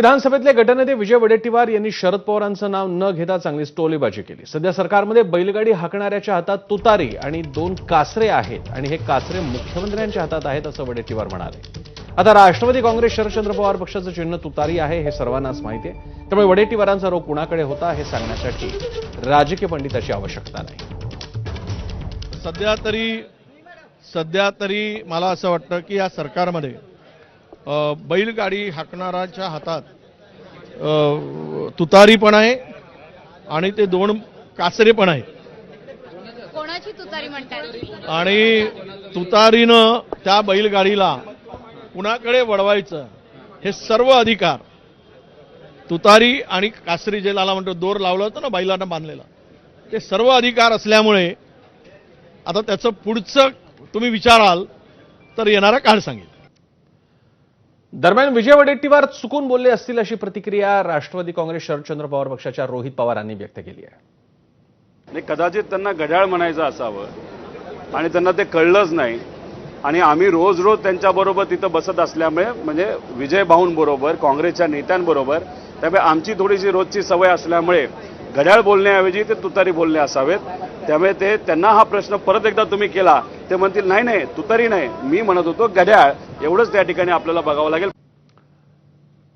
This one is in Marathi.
विधानसभेतले गटनेते विजय वडेट्टीवार यांनी शरद पवारांचं नाव न घेता चांगलीच टोलेबाजी केली. सध्या सरकारमध्ये बैलगाडी हाकणाऱ्याच्या हातात तुतारी आणि दोन कासरे आहेत आणि हे कासरे मुख्यमंत्र्यांच्या हातात आहेत असं वडेट्टीवार म्हणाले. आता राष्ट्रवादी काँग्रेस शरदचंद्र पवार पक्षाचं चिन्ह तुतारी आहे हे सर्वांनाच माहिती आहे. त्यामुळे वडेट्टीवारांचा रोग कुणाकडे होता हे सांगण्यासाठी राजकीय पंडिताची आवश्यकता नाही. सध्या तरी सध्या तरी मला असं वाटतं की या सरकारमध्ये बैलगाडी हाकणाऱ्याच्या हातात तुतारी पण आहे आणि ते दोन कासरे पण आहेत. कोणाची तुतारी म्हणतात आणि तुतारीनं त्या बैलगाडीला कुणाकडे वळवायचं हे सर्व अधिकार तुतारी आणि कासरी जे लाला म्हणतो दोर लावलं होतं ना बैलांना बांधलेलं ते सर्व अधिकार असल्यामुळे आता त्याचं पुढचं तुम्ही विचाराल तर येणारा काळ सांगेल. दरम्यान विजय वडेट्टीवार चुकून बोलले असतील अशी प्रतिक्रिया राष्ट्रवादी काँग्रेस शरदचंद्र पवार पक्षाच्या रोहित पवारांनी व्यक्त केली आहे. नाही कदाचित त्यांना घड्याळ म्हणायचं असावं आणि त्यांना ते कळलंच नाही. आणि आम्ही रोज रोज त्यांच्याबरोबर तिथं बसत असल्यामुळे म्हणजे विजय भाऊंबरोबर काँग्रेसच्या नेत्यांबरोबर त्यामुळे आमची थोडीशी रोजची सवय असल्यामुळे घड्याळ बोलण्याऐवजी ते तुतारी बोलणे असावेत. त्यामुळे ते त्यांना हा प्रश्न परत एकदा तुम्ही केला ते म्हणतील नाही नाही तुतारी नाही. मी म्हणत होतो गड्याळ एवढंच त्या ठिकाणी आपल्याला बघावं लागेल.